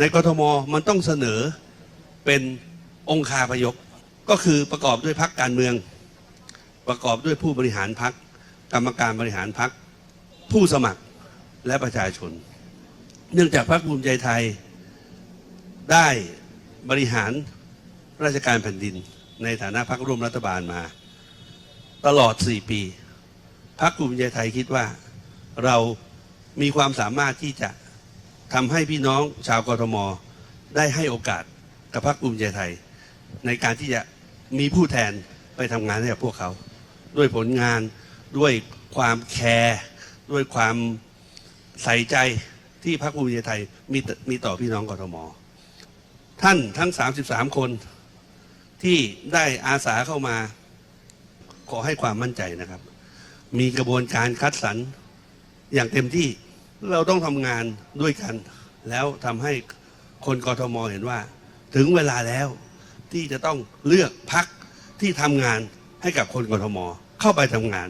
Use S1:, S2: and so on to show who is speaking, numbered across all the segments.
S1: ในกทมมันต้องเสนอเป็นองคาพยพก็คือประกอบด้วยพักการเมือง ประกอบด้วยผู้บริหารพักกรรมการบริหารพักผู้สมัครและประชาชน เนื่องจากพรรคภูมิใจไทยได้บริหารราชการแผ่นดิน ในฐานะพรรคร่วมรัฐบาลมา ตลอด 4 ปีพรรคภูมิใจไทยคิดว่าเรามีความสามารถที่จะ ทำให้พี่น้องชาวกรทม ได้ให้โอกาสกับพรรคภูมิใจไทย ในการที่จะมีผู้แทนไปทำงานให้กับพวกเขา ด้วยผลงานด้วยความแคร์ด้วยความใส่ใจที่พรรคภูมิใจไทยมีมีต่อพี่น้องกรทม ท่านทั้ง 33 คนที่ได้อาสาเข้ามาขอให้ความมั่นใจนะครับ มีกระบวนการคัดสรรอย่างเต็มที่ เราต้องทำงานด้วยกัน แล้วทำให้คนกทมเห็นว่า ถึงเวลาแล้วที่จะต้องเลือกพักที่ทำงานให้กับคนกทม เข้าไปทำงาน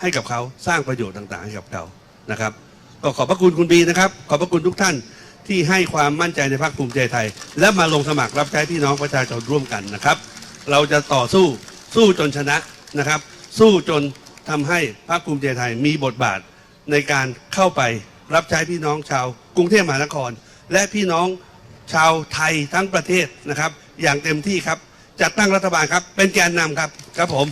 S1: ให้กับเขาสร้างประโยชน์ต่าง ๆ ให้กับเขานะครับ ก็ขอบพระคุณคุณบีนะครับ ขอบพระคุณทุกท่านที่ให้ความมั่นใจในพรรคภูมิใจไทย และมาลงสมัครรับใช้พี่น้องประชาชนร่วมกันนะครับ เราจะต่อสู้สู้จนชนะนะครับ สู้จนทำให้พรรคภูมิใจไทยมีบทบาทในการเข้าไป รับใช้พี่น้องชาวกรุงเทพมหานคร และพี่น้องชาวไทยทั้งประเทศนะครับ อย่างเต็มที่ครับจัดตั้งรัฐบาลครับ เป็นแกนนำครับครับผม